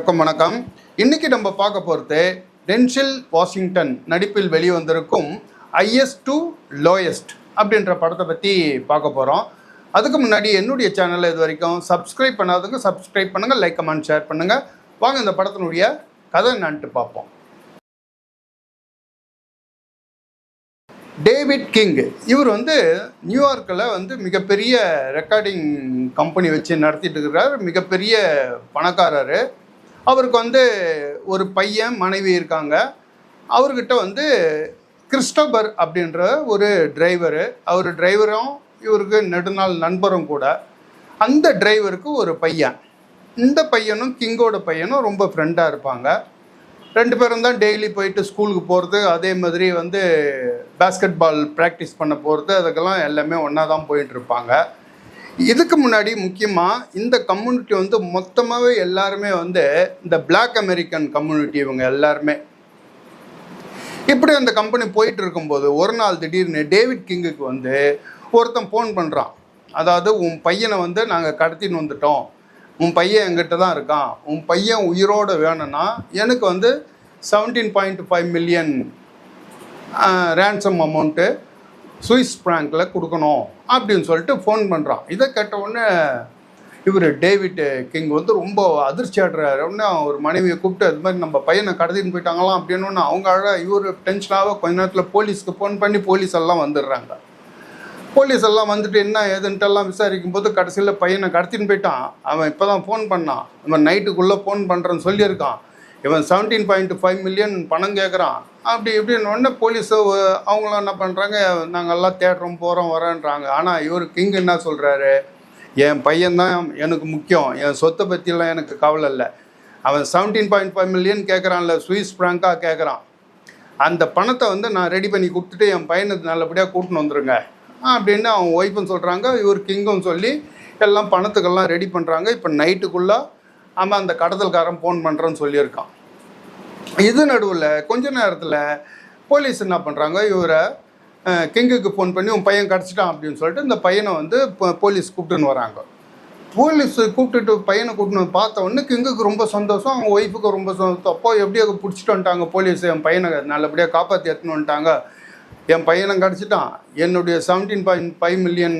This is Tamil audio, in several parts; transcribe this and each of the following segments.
வணக்கம் வணக்கம். இன்னைக்கு நம்ம பார்க்க போகிறது டென்ஷில் வாஷிங்டன் நடிப்பில் வெளிவந்திருக்கும் ஐஎஸ் டு லோயஸ்ட் அப்படின்ற படத்தை பற்றி பார்க்க போகிறோம் அதுக்கு முன்னாடி என்னுடைய சேனலை இது வரைக்கும் சப்ஸ்கிரைப் பண்ணாதவங்க சப்ஸ்கிரைப் பண்ணுங்கள் லைக் கமெண்ட் ஷேர் பண்ணுங்கள் வாங்க இந்த படத்தினுடைய கதை என்னான்ட்டு பார்ப்போம். David King. இவர் வந்து நியூயார்க்கில் வந்து மிகப்பெரிய ரெக்கார்டிங் கம்பெனி வச்சு நடத்திட்டு இருக்கிறார். மிகப்பெரிய பணக்காரர். அவருக்கு வந்து ஒரு பையன் மனைவி இருக்காங்க. அவர்கிட்ட வந்து கிறிஸ்டோபர் அப்படின்ற ஒரு டிரைவரு அவர் டிரைவரும் இவருக்கு நெடுநாள் நண்பரும் கூட. அந்த டிரைவருக்கு ஒரு பையன். இந்த பையனும் கிங்கோட பையனும் ரொம்ப ஃப்ரெண்டாக இருப்பாங்க. ரெண்டு பேரும் தான் டெய்லி போயிட்டு ஸ்கூலுக்கு போகிறது அதே மாதிரி வந்து பேஸ்கெட் பால் ப்ராக்டிஸ் பண்ண போகிறது அதுக்கெல்லாம் எல்லாமே ஒன்றா தான் போயிட்டுருப்பாங்க இருப்பாங்க. இதுக்கு முன்னாடி முக்கியமாக இந்த கம்யூனிட்டி வந்து மொத்தமாகவே எல்லாருமே வந்து இந்த பிளாக் அமெரிக்கன் கம்யூனிட்டி இவங்க எல்லாருமே. இப்படி அந்த கம்பெனி போயிட்டு இருக்கும்போது ஒரு நாள் திடீர்னு டேவிட் கிங்குக்கு வந்து ஒருத்தன் ஃபோன் பண்ணுறான் அதாவது உன் பையனை வந்து நாங்கள் கடத்தின்னு வந்துட்டோம். உன் பையன் எங்கிட்ட தான் இருக்கான். உன் பையன் உயிரோடு வேணும்னா எனக்கு வந்து seventeen point five million ransom amount Swiss பிராங்கில் கொடுக்கணும் அப்படின்னு சொல்லிட்டு ஃபோன் பண்ணுறான் இதை கேட்ட உடனே இவர் டேவிட் கிங் வந்து ரொம்ப அதிர்ச்சி ஆடுறாரு உடனே ஒரு மனைவியை கூப்பிட்டு அது மாதிரி நம்ம பையனை கடத்தின்னு போயிட்டாங்களாம் அப்படின்னு அவங்க அழ இவர் டென்ஷனாக கொஞ்ச நேரத்தில் போலீஸ்க்கு ஃபோன் பண்ணி போலீஸ் எல்லாம் வந்துடுறாங்க. போலீஸ் எல்லாம் வந்துட்டு என்ன ஏதுன்ட்டு எல்லாம் விசாரிக்கும் போது கடைசியில் பையனை கடத்தின்னு போயிட்டான். அவன் இப்போ தான் ஃபோன் பண்ணான் இவன் நைட்டுக்குள்ளே ஃபோன் பண்ணுறேன்னு சொல்லியிருக்கான். இவன் செவன்டீன் பாயிண்ட் ஃபைவ் மில்லியன் பணம் கேட்குறான் அப்படி இப்படின்னு உடனே போலீஸு அவங்களாம் என்ன பண்ணுறாங்க நாங்கள் எல்லாம் தேடுறோம் போகிறோம் வரோன்றாங்க ஆனால் இவர் கிங் என்ன சொல்கிறாரு என் பையன்தான் எனக்கு முக்கியம். என் சொத்தை பற்றிலாம் எனக்கு கவலை இல்லை. அவன் செவன்டீன் பாயிண்ட் ஃபைவ் மில்லியன் கேட்குறான்ல சுவிஸ் ஃப்ராங்காக கேட்குறான் அந்த பணத்தை வந்து நான் ரெடி பண்ணி கொடுத்துட்டு என் பையனுக்கு நல்லபடியாக கூட்டின்னு வந்துருங்க. அப்படின்னு அவன் ஒய்ஃபும் சொல்கிறாங்க இவர் கிங்கும் சொல்லி எல்லாம் பணத்துக்கெல்லாம் ரெடி பண்ணுறாங்க இப்போ நைட்டுக்குள்ளே அவன் அந்த கடத்தல்காரன் ஃபோன் பண்ணுறேன்னு சொல்லியிருக்கான். இது நடுவில் கொஞ்ச நேரத்தில் போலீஸ் என்ன பண்ணுறாங்க இவரை கிங்குக்கு ஃபோன் பண்ணி உன் பையன் கிடச்சிட்டான் அப்படின்னு சொல்லிட்டு இந்த பையனை வந்து இப்போ போலீஸ் கூப்பிட்டுன்னு வராங்க. போலீஸ் கூப்பிட்டுட்டு பையனை கூப்பிட்டு பார்த்த உடனே கிங்குக்கு ரொம்ப சந்தோஷம் அவங்க ஒய்ஃபுக்கு ரொம்ப சந்தோஷம். அப்போ எப்படியோ பிடிச்சிட்டு வந்துட்டாங்க போலீஸ் என் பையனை நல்லபடியாக காப்பாற்றி எடுத்துன்னு வந்துட்டாங்க. என் பையனை கிடச்சிட்டான். என்னுடைய செவன்டீன் பாயிண்ட் ஃபைவ் மில்லியன்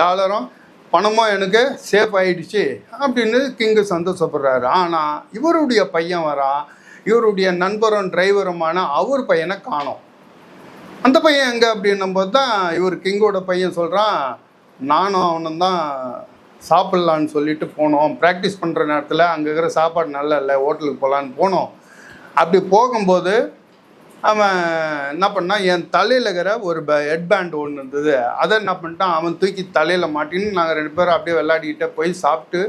டாலரும் பணமும் எனக்கு சேஃப் ஆயிடுச்சு அப்படின்னு கிங்கு சந்தோஷப்படுறாரு. ஆனால் இவருடைய பையன் வரான் இவருடைய நண்பரும் டிரைவருமான அவர் பையனை காணோம். அந்த பையன் எங்கே அப்படின்னும் போது தான் இவர் கிங்கோட பையன் சொல்கிறான் நானும் அவனும் தான் சாப்பிட்லான்னு சொல்லிட்டு போனோம். ப்ராக்டிஸ் பண்ணுற நேரத்தில் அங்கே இருக்கிற சாப்பாடு நல்லா இல்லை ஹோட்டலுக்கு போகலான்னு போனோம். அப்படி போகும்போது அவன் என்ன பண்ணான் என் தலையில் இருக்கிற ஒரு ஹெட் பேண்ட் ஒன்று இருந்தது. அதை என்ன பண்ணிட்டான் அவன் தூக்கி தலையில் மாட்டின்னு நாங்கள் ரெண்டு பேரும் அப்படியே விளையாடிக்கிட்டே போய் சாப்பிட்டு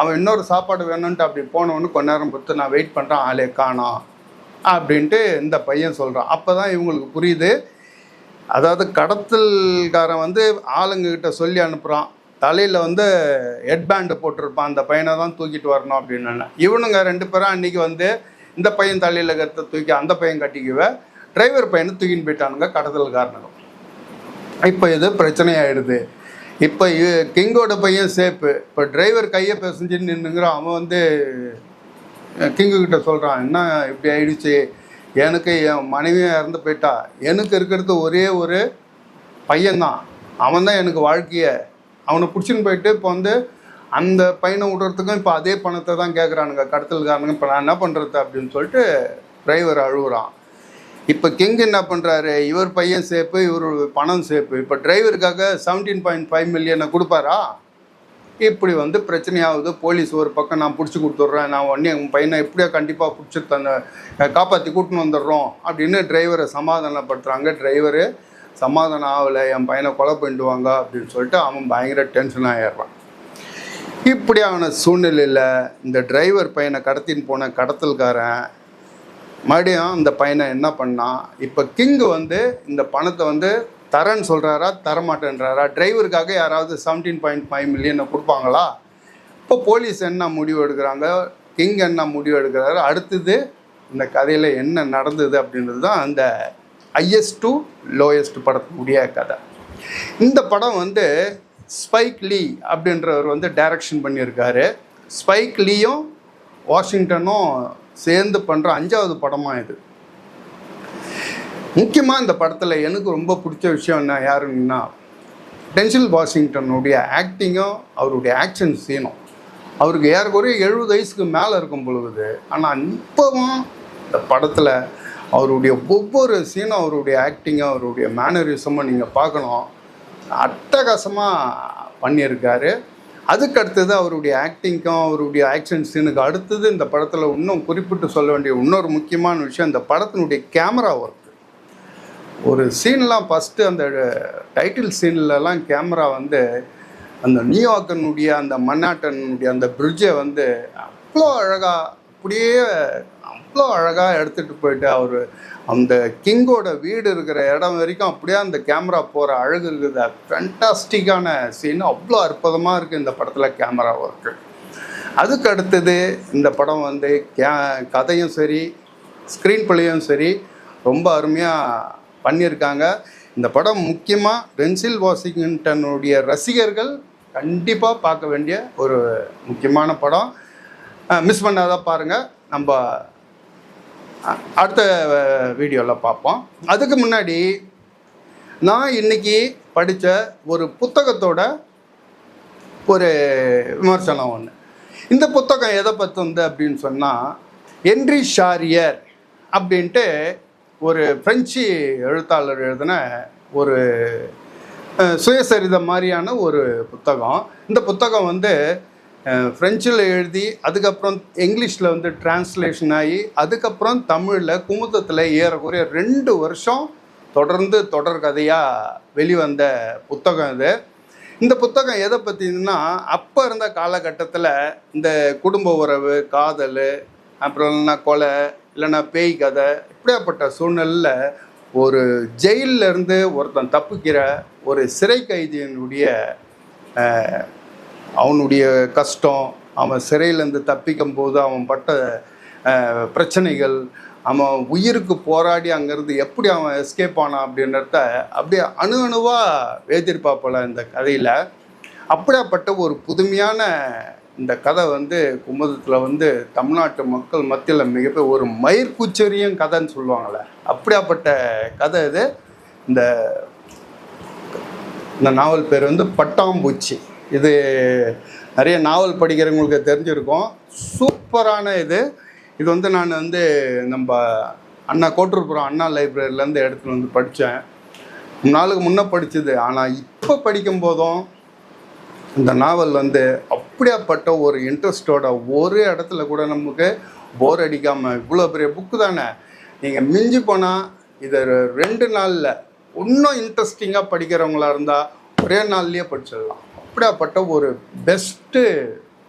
அவன் இன்னொரு சாப்பாடு வேணும்ன்ட்டு அப்படி போனவொன்னு கொஞ்ச நேரம் பொறுத்து நான் வெயிட் பண்ணுறேன் ஆளே காணோம் அப்படின்ட்டு இந்த பையன் சொல்கிறான் அப்போ தான் இவங்களுக்கு புரியுது. அதாவது கடத்தல்காரன் வந்து ஆளுங்கக்கிட்ட சொல்லி அனுப்புகிறான் தலையில் வந்து ஹெட் பேண்டு போட்டிருப்பான். அந்த பையனை தான் தூக்கிட்டு வரணும் அப்படின்னு. இவனுங்க ரெண்டு பேரும் அன்றைக்கி வந்து இந்த பையன் தலையில் கருத்தை தூக்கி அந்த பையன் கட்டிக்குவ. டிரைவர் பையனை தூக்கின்னு போயிட்டானுங்க கடத்தல் காரணம். இப்போ இது பிரச்சனையாயிடுது. இப்போ கிங்கோட பையன் சேஃபு இப்போ டிரைவர் கையை பிசைஞ்சுன்னு நின்றுங்கிறான் அவன் வந்து கிங்கு கிட்ட சொல்கிறான் என்ன இப்படி ஆயிடுச்சு? எனக்கு என் மனைவியும் இறந்து போயிட்டா. எனக்கு இருக்கிறது ஒரே ஒரு பையன்தான். அவன் தான் எனக்கு வாழ்க்கையை. அவனை பிடிச்சின்னு போயிட்டு இப்போ வந்து அந்த பையனை விடுறதுக்கும் இப்போ அதே பணத்தை தான் கேட்குறானுங்க கடத்தல்காரனுங்க. இப்போ நான் என்ன பண்ணுறது அப்படின்னு சொல்லிட்டு டிரைவர் அழுகுறான் இப்போ கிங் என்ன பண்ணுறாரு இவர் பையன் சேப்பு இவர் பணம் சேப்பு. இப்போ டிரைவருக்காக செவன்டீன் பாயிண்ட் ஃபைவ் மில்லியனை கொடுப்பாரா? இப்படி வந்து பிரச்சனையாகுது. போலீஸ் ஒரு பக்கம் நான் பிடிச்சி கொடுத்துட்றேன். நான் உடனே உன் பையனை எப்படியோ கண்டிப்பாக பிடிச்சி தந்த காப்பாற்றி கூட்டின்னு வந்துடுறோம் அப்படின்னு டிரைவரை சமாதானப்படுத்துகிறாங்க டிரைவரு சமாதானம் ஆகலை. என் பையனை கொலை பண்ணிடுவாங்க அப்படின்னு சொல்லிட்டு அவன் பயங்கர டென்ஷன் ஆகிடுறான் இப்படியான சூழ்நிலையில் இந்த டிரைவர் பையனை கடத்தின்னு போன கடத்தல்காரன் மறுபடியும் இந்த பையனை என்ன பண்ணான் இப்போ கிங்கு வந்து இந்த பணத்தை வந்து தரேன்னு சொல்கிறாரா தரமாட்டேன்றாரா? டிரைவருக்காக யாராவது செவன்டீன் பாயிண்ட் ஃபைவ் மில்லியனை கொடுப்பாங்களா? இப்போ போலீஸ் என்ன முடிவு எடுக்கிறாங்க? கிங் என்ன முடிவு எடுக்கிறாரு? அடுத்தது இந்த கதையில் என்ன நடந்தது அப்படின்றது தான் அந்த ஹையஸ்ட் டு லோயஸ்ட் படத்துடைய கதை. இந்த படம் வந்து ஸ்பைக் லீ அப்படின்றவர் வந்து டைரக்ஷன் பண்ணியிருக்காரு. ஸ்பைக் லீயும் வாஷிங்டனும் சேர்ந்து பண்ணுற அஞ்சாவது படமாக இது. முக்கியமாக இந்த படத்தில் எனக்கு ரொம்ப பிடிச்ச விஷயம் என்ன யாருன்னா டென்சில் வாஷிங்டனுடைய ஆக்டிங்கும் அவருடைய ஆக்ஷன் சீனும். அவருக்கு ஏறக்குறைய எழுபது வயசுக்கு மேலே இருக்கும் பொழுது ஆனால் இப்போவும் இந்த படத்தில் அவருடைய ஒவ்வொரு சீனும் அவருடைய ஆக்டிங்கும் அவருடைய மேனரிசமும் நீங்கள் பார்க்கணும். அட்டகாசமாக பண்ணியிருக்காரு. அதுக்கு அடுத்தது அவருடைய ஆக்டிங்க்கும் அவருடைய ஆக்ஷன் சீனுக்கு அடுத்தது இந்த படத்தில் இன்னும் குறிப்பிட்டு சொல்ல வேண்டிய இன்னொரு முக்கியமான விஷயம் இந்த படத்தினுடைய கேமரா ஒர்க் ஒரு சீன்லாம் ஃபஸ்ட்டு அந்த டைட்டில் சீன்லலாம் கேமரா வந்து அந்த நியூயார்க்கனுடைய அந்த மன்னாட்டனுடைய அந்த பிரிட்ஜை வந்து அவ்வளோ அழகாக அப்படியே அவ்வளோ அழகாக எடுத்துகிட்டு போயிட்டு அவர் அந்த கிங்கோட வீடு இருக்கிற இடம் வரைக்கும் அப்படியே அந்த கேமரா போகிற அழகு இருக்குது. ஃபென்டாஸ்டிக்கான சீன் அவ்வளோ அற்புதமாக இருக்குது இந்த படத்தில் கேமரா ஒர்க்கு அதுக்கு அடுத்தது இந்த படம் வந்து கே கதையும் சரி ஸ்க்ரீன் பிளேயும் சரி ரொம்ப அருமையாக பண்ணியிருக்காங்க. இந்த படம் முக்கியமாக ரென்சில் வாஷிங்டனுடைய ரசிகர்கள் கண்டிப்பாக பார்க்க வேண்டிய ஒரு முக்கியமான படம். மிஸ் பண்ணாத பாருங்கள் நம்ம அடுத்த வீடியோவில் பார்ப்போம். அதுக்கு முன்னாடி நான் இன்னைக்கு படித்த ஒரு புத்தகத்தோட ஒரு விமர்சனம் ஒன்று இந்த புத்தகம் எதை பற்றி வந்து அப்படின்னு சொன்னால் என்ரி ஷாரியர் அப்படின்ட்டு ஒரு பிரெஞ்சு எழுத்தாளர் எழுதின ஒரு சுயசரிதம் மாதிரியான ஒரு புத்தகம். இந்த புத்தகம் வந்து ஃப்ரெஞ்சில் எழுதி அதுக்கப்புறம் இங்கிலீஷில் வந்து டிரான்ஸ்லேஷன் ஆகி அதுக்கப்புறம் தமிழில் குமுதத்தில் ஏறக்குறைய ரெண்டு வருஷம் தொடர்ந்து தொடர் கதையாக வெளிவந்த புத்தகம் இது. இந்த புத்தகம் எதை பற்றினா அப்போ இருந்த காலகட்டத்தில் இந்த குடும்ப உறவு காதல் அப்புறம் இல்லைன்னா கொலை இல்லைன்னா பேய் கதை இப்படியாப்பட்ட சூழ்நிலையில் ஒரு ஜெயிலிருந்து இருந்து ஒருத்தன் தப்பிக்கிற ஒரு சிறை கைதியினுடைய அவனுடைய கஷ்டம் அவன் சிறையிலேருந்து தப்பிக்கும் போது அவன் பட்ட பிரச்சனைகள் அவன் உயிருக்கு போராடி அங்கேருந்து எப்படி அவன் எஸ்கேப் ஆனான் அப்படின்றத அப்படியே அணு அணுவாக வேதிர்பாப்பில் இந்த கதையில். அப்படியாப்பட்ட ஒரு புதுமையான இந்த கதை வந்து குமுதத்தில் வந்து தமிழ்நாட்டு மக்கள் மத்தியில் மிகப்பெரிய ஒரு மயிர்கூச்சரியும் கதைன்னு சொல்லுவாங்கள்ல அப்படியாப்பட்ட கதை இது. இந்த இந்த நாவல் பேர் வந்து பட்டாம்பூச்சி. இது நிறைய நாவல் படிக்கிறவங்களுக்கு தெரிஞ்சிருக்கும். சூப்பரான இது. இது வந்து நான் வந்து நம்ம அண்ணா கோட்டூர்புரம் அண்ணா லைப்ரரியிலேருந்து எடுத்துகிட்டு வந்து படித்தேன் நாளுக்கு முன்னே படித்தது ஆனால் இப்போ படிக்கும் போதும் இந்த நாவல் வந்து அப்படியாப்பட்ட ஒரு இன்ட்ரெஸ்டோட ஒரு இடத்துல கூட நமக்கு போர் அடிக்காமல் இவ்வளோ பெரிய புக்கு தானே. நீங்கள் மிஞ்சி போனால் இதை ரெண்டு நாளில் இன்னும் இன்ட்ரெஸ்டிங்காக படிக்கிறவங்களா இருந்தால் ஒரே நாள்லேயே படிச்சிடலாம். அப்படியாப்பட்ட ஒரு பெஸ்ட்டு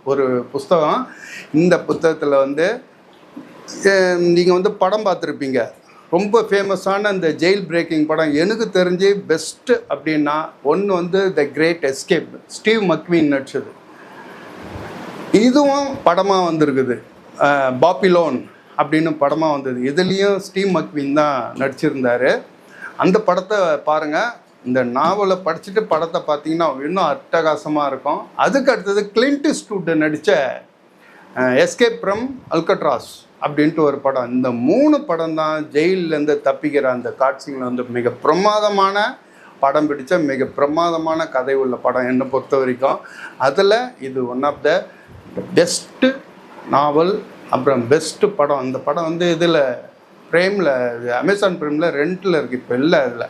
ஒரு புஸ்தகம். இந்த புத்தகத்தில் வந்து நீங்கள் வந்து படம் பார்த்துருப்பீங்க. ரொம்ப ஃபேமஸான அந்த ஜெயில் பிரேக்கிங் படம். எனக்கு தெரிஞ்சு பெஸ்ட்டு அப்படின்னா ஒன்று வந்து the great escape Steve McQueen நடிச்சது. இதுவும் படமாக வந்திருக்குது. பாப்பிலோன் அப்படின்னு படமாக வந்தது. இதுலேயும் ஸ்டீவ் மக்வின் தான் நடிச்சிருந்தார். அந்த படத்தை பாருங்கள் இந்த நாவலை படிச்சுட்டு படத்தை பார்த்தீங்கன்னா இன்னும் அட்டகாசமாக இருக்கும். அதுக்கு அடுத்தது கிளின்ட் ஸ்டூட் நடித்த எஸ்கேப் ஃப்ரம் அல்கட்ராஸ் அப்படின்ட்டு ஒரு படம். இந்த மூணு படம் தான் ஜெயிலேருந்து தப்பிக்கிற அந்த காட்சிகள் வந்து மிக பிரமாதமான படம் பிடித்த மிக பிரமாதமான கதை உள்ள படம் என்னை பொறுத்த வரைக்கும். அதில் இது one of the best novel அப்புறம் பெஸ்ட்டு படம். அந்த படம் வந்து இதில் ப்ரேமில் அமேசான் ப்ரேமில் ரெண்டில் இருக்குது இப்போ இல்லை அதில்.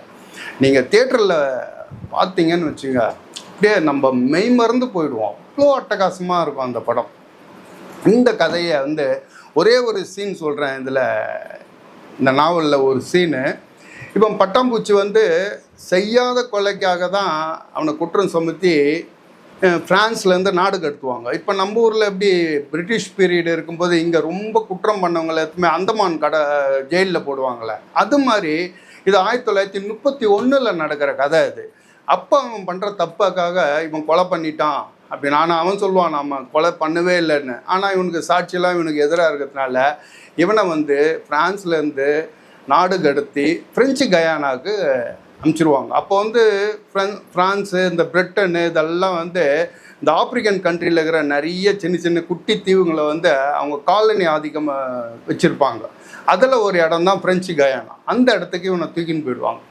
நீங்கள் தேட்டரில் பார்த்தீங்கன்னு வச்சுங்க அப்படியே நம்ம மெய் மறந்து போயிடுவோம். அவ்வளோ அட்டகாசமாக இருக்கும் அந்த படம். இந்த கதையை வந்து ஒரே ஒரு சீன் சொல்கிறேன் இதில் இந்த நாவலில் ஒரு சீனு இப்போ பட்டாம்பூச்சி வந்து செய்யாத கொலைக்காக தான் அவனை குற்றம் சுமத்தி ஃப்ரான்ஸ்லேருந்து நாடு கடத்துவாங்க. இப்போ நம்ம ஊரில் எப்படி பிரிட்டிஷ் பீரியட் இருக்கும்போது இங்கே ரொம்ப குற்றம் பண்ணவங்களை எத்துமே அந்தமான் கடை ஜெயிலில் போடுவாங்களே அது மாதிரி இது ஆயிரத்தி தொள்ளாயிரத்தி முப்பத்தி ஒன்றில் நடக்கிற கதை இது அப்போ அவன் பண்ணுற தப்புக்காக இவன் கொலை பண்ணிட்டான் அப்படின்னு. ஆனால் அவன் சொல்லுவான் நம்ம கொலை பண்ணவே இல்லைன்னு. ஆனால் இவனுக்கு சாட்சியெல்லாம் இவனுக்கு எதிராக இருக்கிறதுனால இவனை வந்து ஃப்ரான்ஸ்லேருந்து நாடு கடத்தி பிரெஞ்சு கயானாவுக்கு அனுப்பிச்சிருவாங்க அப்போ வந்து ஃப்ரன் ஃப்ரான்ஸு இந்த பிரிட்டனு இதெல்லாம் வந்து இந்த ஆப்பிரிக்கன் கண்ட்ரியில் இருக்கிற நிறைய சின்ன சின்ன குட்டி தீவுங்களை வந்து அவங்க காலனி ஆதிக்கமாக வச்சுருப்பாங்க. அதில் ஒரு இடம் தான் பிரெஞ்சு கயானா அந்த இடத்துக்கு இவனை தூக்கின்னு போயிடுவாங்க.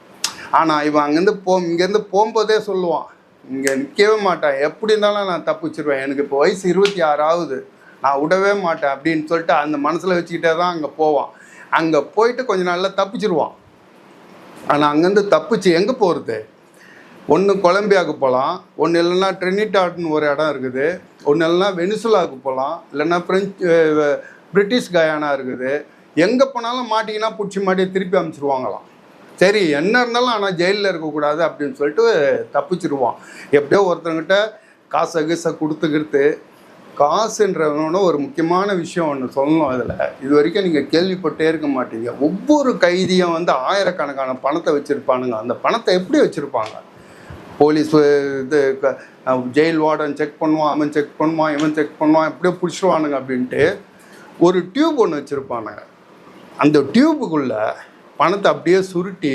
ஆனால் இவன் அங்கேருந்து போ இங்கேருந்து போகும்போதே சொல்லுவான் இங்கே நிற்கவே மாட்டேன். எப்படி இருந்தாலும் நான் தப்பிச்சிருவேன். எனக்கு இப்போ வயசு இருபத்தி ஆறு ஆகுது நான் விடவே மாட்டேன். அப்படின்னு சொல்லிட்டு அந்த மனசில் வச்சுக்கிட்டே தான் அங்கே போவான். அங்கே போயிட்டு கொஞ்ச நாளில் தப்பிச்சிருவான். ஆனால் அங்கேருந்து தப்பிச்சு எங்கே போகிறது ஒன்று கொலம்பியாவுக்கு போகலாம் ஒன்று இல்லைன்னா ட்ரினிடாட்னு ஒரு இடம் இருக்குது ஒன்று இல்லைன்னா வெனிசுலாவுக்கு போகலாம் இல்லைன்னா பிரெஞ்சு பிரிட்டிஷ் கயானா இருக்குது. எங்கே போனாலும் மாட்டிங்கன்னா பிடிச்சி மாட்டி திருப்பி அனுப்பிச்சிருவாங்களாம் சரி என்ன இருந்தாலும் ஆனால் ஜெயிலில் இருக்கக்கூடாது அப்படின்னு சொல்லிட்டு தப்பிச்சிருவான். எப்படியோ ஒருத்தங்கிட்ட காசை கீசை கொடுத்துக்கிட்டு காசுன்றவனோட ஒரு முக்கியமான விஷயம் ஒன்று சொல்லணும் அதில். இது வரைக்கும் நீங்கள் கேள்விப்பட்டே இருக்க மாட்டீங்க. ஒவ்வொரு கைதியும் வந்து ஆயிரக்கணக்கான பணத்தை வச்சுருப்பானுங்க. அந்த பணத்தை எப்படி வச்சுருப்பாங்க? போலீஸ் இது ஜெயில் வார்டன் செக் பண்ணுவான் அவன் செக் பண்ணுவான் இவன் செக் பண்ணுவான் எப்படியோ பிடிச்சிருவானுங்க அப்படின்ட்டு ஒரு டியூப் ஒன்று வச்சுருப்பானுங்க அந்த டியூபுக்குள்ளே பணத்தை அப்படியே சுருட்டி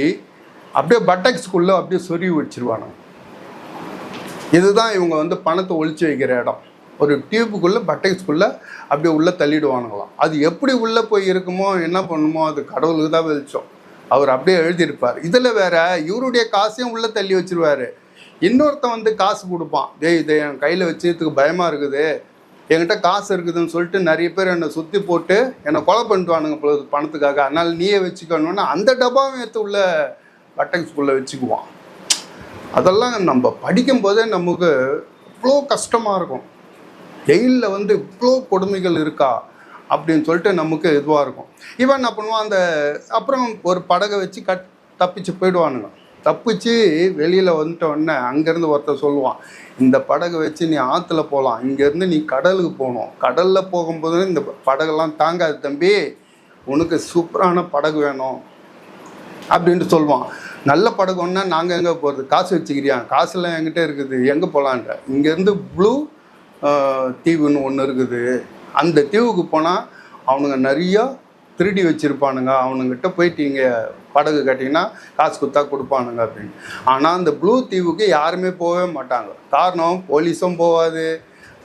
அப்படியே பட்டக்ஸ்குள்ளே அப்படியே சொருவி வச்சிருவானுங்க. இதுதான் இவங்க வந்து பணத்தை ஒழிச்சு வைக்கிற இடம். ஒரு டியூபுக்குள்ளே பட்டக்ஸ்குள்ளே அப்படியே உள்ளே தள்ளிடுவானுங்களாம். அது எப்படி உள்ளே போய் இருக்குமோ என்ன பண்ணுமோ அது கடவுளுக்கு தான் வெளிச்சம். அவர் அப்படியே எழுதியிருப்பார். இதில் வேற இவருடைய காசையும் உள்ளே தள்ளி வச்சிருவாரு. இன்னொருத்தன் வந்து காசு கொடுப்பான். டேய் இதை என் கையில் வச்சதுக்கு பயமாக இருக்குது. என்கிட்ட காசு இருக்குதுன்னு சொல்லிட்டு நிறைய பேர் என்னை சுற்றி போட்டு என்னை கொலை பண்ணிட்டுவானுங்க பொழுது பணத்துக்காக. அதனால் நீயே வச்சுக்கணும்னா அந்த டப்பாவும் எடுத்து உள்ள பட்டக்ஸ்குள்ளே வச்சுக்குவான். அதெல்லாம் நம்ம படிக்கும்போதே நமக்கு இவ்வளோ கஷ்டமாக இருக்கும். ஜெயிலில் வந்து இவ்வளோ கொடுமைகள் இருக்கா? அப்படின்னு சொல்லிட்டு நமக்கு இதுவாக இருக்கும். இவன் என்ன பண்ணுவான்? அந்த அப்புறம் ஒரு படகை வச்சு கட் தப்பிச்சு போயிடுவானுங்க. தப்பிச்சு வெளியில் வந்துட்டோன்னே அங்கேருந்து ஒருத்தர் சொல்லுவான் இந்த படகை வச்சு நீ ஆற்றுல போகலாம் இங்கேருந்து நீ கடலுக்கு போகணும். கடலில் போகும்போது இந்த படகெல்லாம் தாங்காது தம்பி. உனக்கு சூப்பரான படகு வேணும். அப்படின்ட்டு சொல்லுவான். நல்ல படகு நாங்கள் எங்கே போகிறது காசு வச்சுக்கிறியா? காசுலாம் என்கிட்ட இருக்குது. எங்கே போகலான்ற இங்கேருந்து ப்ளூ தீவுன்னு ஒன்று இருக்குது. அந்த தீவுக்கு போனால் அவனுங்க நிறையா திருடி வச்சுருப்பானுங்க. அவனுங்கிட்ட போயிட்டு இங்கே படகு கட்டிங்கன்னா காசு கொடுத்தா கொடுப்பானுங்க அப்படின்னு. ஆனால் அந்த ப்ளூ தீவுக்கு யாருமே போகவே மாட்டாங்க. காரணம் போலீஸும் போகாது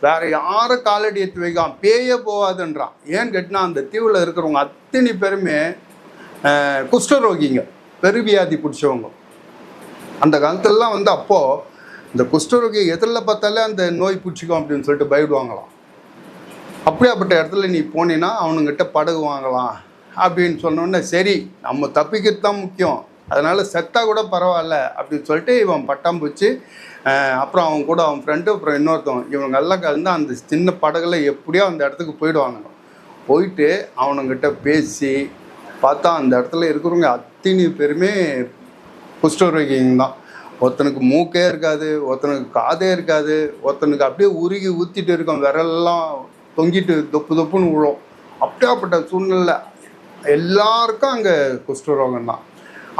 வேற யாரும் காலடி எடுத்து வைக்காம பேயே போகாதுன்றான் ஏன்னு கேட்டினா அந்த தீவில் இருக்கிறவங்க அத்தனை பேருமே குஷ்டரோகிங்க. பெருவியாதி பிடிச்சவங்க. அந்த காலத்துலலாம் வந்து அப்போது இந்த குஷ்டரோகி எதிரில் பார்த்தாலே அந்த நோய் பிடிச்சிக்கும் அப்படின்னு சொல்லிட்டு பயப்படுவாங்களாம். அப்படியாப்பட்ட இடத்துல நீ போனீன்னா அவனுங்கிட்ட படகு வாங்கலாம் அப்படின்னு சொன்னோடனே சரி நம்ம தப்பிக்கிறது தான் முக்கியம். அதனால் செத்தா கூட பரவாயில்ல அப்படின்னு சொல்லிட்டு இவன் பட்டம் பூச்சி அப்புறம் அவன் கூட அவன் ஃப்ரெண்டு அப்புறம் இன்னொருத்தவன் இவங்க எல்லாம் கலந்து அந்த சின்ன படகுல எப்படியோ அந்த இடத்துக்கு போயிடுவானுங்க போயிட்டு அவனுங்கிட்ட பேசி பார்த்தா அந்த இடத்துல இருக்கிறவங்க அத்தினி பேருமே குஷ்டரோகிங்க தான். ஒருத்தனுக்கு மூக்கே இருக்காது ஒருத்தனுக்கு காதே இருக்காது ஒருத்தனுக்கு அப்படியே உருகி ஊற்றிட்டு இருக்கும் விரல்லாம் தொங்கிட்டு தொப்பு தொப்புன்னு விழும். அப்படியாப்பட்ட சூழ்நிலை எல்லாருக்கும் அங்கே குஷ்டரோகம் தான்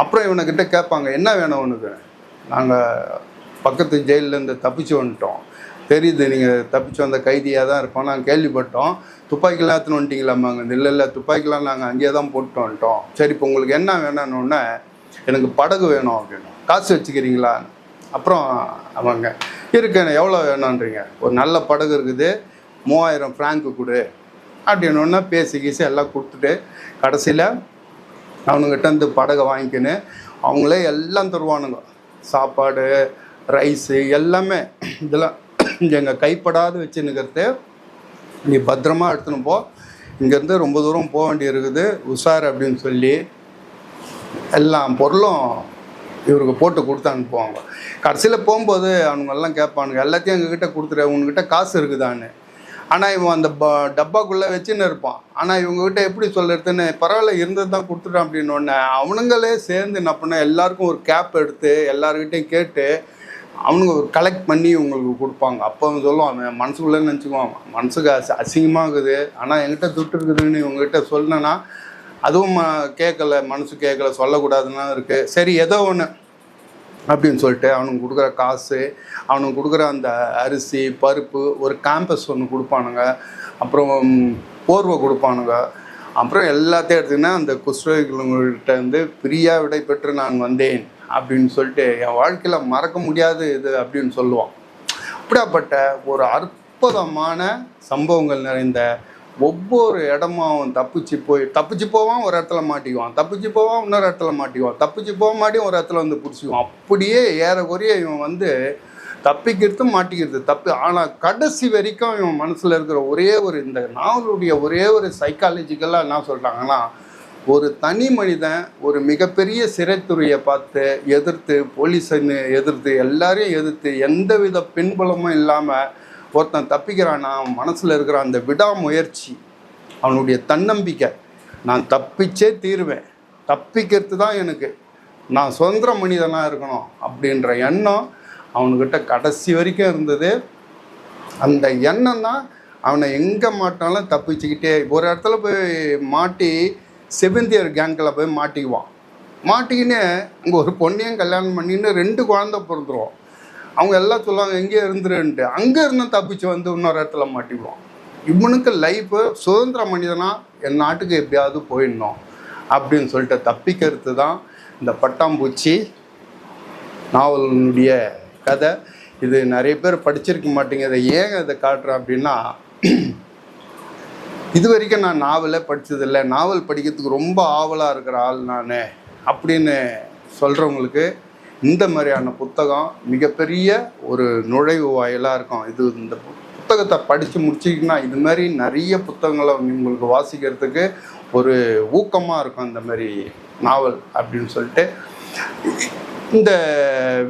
அப்புறம் இவனுக்கிட்ட கேட்பாங்க என்ன வேணும் உனக்கு? நாங்கள் பக்கத்து ஜெயிலேருந்து தப்பிச்சு வந்துட்டோம். தெரியுது நீங்கள் தப்பிச்சு வந்த கைதியாக தான் இருப்போம் நாங்கள் கேள்விப்பட்டோம் துப்பாக்கிலாம் எடுத்துன்னு வந்துட்டீங்களாமாங்க இல்லை இல்லை துப்பாக்கிலாம் நாங்கள் அங்கேயே தான் போட்டு வந்துட்டோம். சரி இப்போ உங்களுக்கு என்ன வேணும்னு எனக்கு படகு வேணும் அப்படின்னு. காசு வச்சுக்கிறீங்களா? அப்புறம் அவங்க இருக்கேன் எவ்வளோ வேணுன்றீங்க ஒரு நல்ல படகு இருக்குது. மூவாயிரம் ஃப்ராங்கு கொடு. அப்படின்னு பேசி கீசி எல்லாம் கொடுத்துட்டு கடைசியில் அவனுங்கிட்ட இருந்து படகை வாங்கிக்கின்னு அவங்களே எல்லாம் தருவானுங்க. சாப்பாடு ரைஸு எல்லாமே. இதெல்லாம் எங்கள் கைப்படாது வச்சுன்னுக்கிறது நீ பத்திரமா எடுத்துன்னு போ. இங்கேருந்து ரொம்ப தூரம் போக வேண்டி இருக்குது உஷார் அப்படின்னு சொல்லி எல்லா பொருளும் இவருக்கு போட்டு கொடுத்து அனுப்புவாங்க. கடைசியில் போகும்போது அவனுங்க எல்லாம் கேட்பானுங்க எல்லாத்தையும் எங்ககிட்ட கொடுத்துரு உங்ககிட்ட காசு இருக்குதான்னு. ஆனால் இவன் அந்த ப டப்பாக்குள்ளே வச்சுன்னு இருப்பான். ஆனால் இவங்ககிட்ட எப்படி சொல்லுறதுன்னு பரவாயில்ல இருந்தது தான் கொடுத்துட்டான் அப்படின்னு அவனுங்களே சேர்ந்து என்ன பண்ண எல்லாருக்கும் ஒரு கேப் எடுத்து எல்லாருக்கிட்டையும் கேட்டு அவனுங்க ஒரு கலெக்ட் பண்ணி உங்களுக்கு கொடுப்பாங்க. அப்போ அவன் சொல்லுவான் அவன் மனசுக்குள்ளே நினச்சிக்குவான். மனசுக்கு அசி அசிங்கமாக இருக்குது ஆனால் என்கிட்ட துட்டு இருக்குதுன்னு இவங்ககிட்ட சொன்னேன்னா அதுவும் ம- கேட்கல மனசு கேட்கல சொல்லக்கூடாதுன்னா இருக்குது சரி ஏதோ ஒன்று அப்படின்னு சொல்லிட்டு அவனுக்கு கொடுக்குற காசு அவனுக்கு கொடுக்குற அந்த அரிசி பருப்பு ஒரு கேம்பஸ் ஒன்று கொடுப்பானுங்க. அப்புறம் போர்வை கொடுப்பானுங்க. அப்புறம் எல்லாத்தையும் எடுத்துக்கினா அந்த குஷ்டரோகிகள்கிட்ட இருந்து ஃப்ரீயாக விடை பெற்று நான் வந்தேன் அப்படின்னு சொல்லிட்டு என் வாழ்க்கையில் மறக்க முடியாது இது அப்படின்னு சொல்லுவான். அப்படியாப்பட்ட ஒரு அற்புதமான சம்பவங்கள் நிறைந்த ஒவ்வொரு இடமும் தப்பிச்சு போய் தப்பிச்சு போவான் ஒரு இடத்துல மாட்டிக்குவான். தப்பிச்சு போவான் இன்னொரு இடத்துல மாட்டிக்குவான். தப்பிச்சு போக மாட்டியும் ஒரு இடத்துல வந்து பிடிச்சிக்குவான். அப்படியே ஏறக்குறைய இவன் வந்து தப்பிக்கிறது மாட்டிக்கிறது தப்பு. ஆனால் கடைசி வரைக்கும் இவன் மனசில் இருக்கிற ஒரே ஒரு இந்த நாவலுடைய ஒரே ஒரு சைக்காலஜிக்கலாக என்ன சொல்கிறாங்கன்னா ஒரு தனி மனிதன் ஒரு மிகப்பெரிய சிறைத்துறையை பார்த்து எதிர்த்து போலீஸன்னு எதிர்த்து எல்லாரையும் எதிர்த்து எந்தவித பின்புலமும் இல்லாமல் ஒருத்தன் தப்பிக்கிறான்னா அவன் மனசில் இருக்கிற அந்த விடாமுயற்சி அவனுடைய தன்னம்பிக்கை நான் தப்பிச்சே தீருவேன். தப்பிக்கிறது தான் எனக்கு. நான் சுதந்திர மனிதனாக இருக்கணும் அப்படின்ற எண்ணம் அவனுக்கிட்ட கடைசி வரைக்கும் இருந்தது. அந்த எண்ணம் தான் அவனை எங்கே மாட்டாலும் தப்பிச்சுக்கிட்டே ஒரு இடத்துல போய் மாட்டி செவந்தியர் கேங்கில் போய் மாட்டிக்குவான். மாட்டிக்கின்னு அங்கே ஒரு பொண்ணையும் கல்யாணம் பண்ணின்னு ரெண்டு குழந்தை பிறந்துருவோம் அவங்க எல்லாம் சொல்லுவாங்க எங்கே இருந்துருன்ட்டு. அங்கே இருந்து தப்பிச்சு வந்து இன்னொரு இடத்துல மாட்டிக்குவான். இவனுக்கு லைஃப்பு சுதந்திர மனிதனா என் நாட்டுக்கு எப்படியாவது போயிடணும். அப்படின்னு சொல்லிட்டு தப்பிக்கிறது தான் இந்த பட்டாம்பூச்சி நாவலினுடைய கதை. இது நிறைய பேர் படிச்சிருக்க மாட்டீங்க இதை ஏன் இதை காட்டுறேன் அப்படின்னா இது வரைக்கும் நான் நாவலே படித்ததில்லை நாவல் படிக்கிறதுக்கு ரொம்ப ஆவலாக இருக்கிற ஆள் நான் அப்படின்னு சொல்கிறவங்களுக்கு இந்த மாதிரியான புத்தகம் மிகப்பெரிய ஒரு நுழைவு வாயிலாக இருக்கும். இது இந்த புத்தகத்தை படித்து முடிச்சிங்கன்னா இது மாதிரி நிறைய புத்தகங்களை உங்களுக்கு வாசிக்கிறதுக்கு ஒரு ஊக்கமாக இருக்கும் இந்த மாதிரி நாவல் அப்படின்னு சொல்லிட்டு. இந்த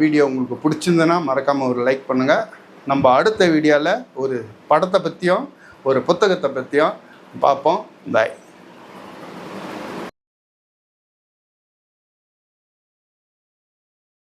வீடியோ உங்களுக்கு பிடிச்சிருந்ததுன்னா மறக்காமல் ஒரு லைக் பண்ணுங்கள் நம்ம அடுத்த வீடியோவில் ஒரு படத்தை பற்றியும் ஒரு புத்தகத்தை பற்றியும் பார்ப்போம். பாய்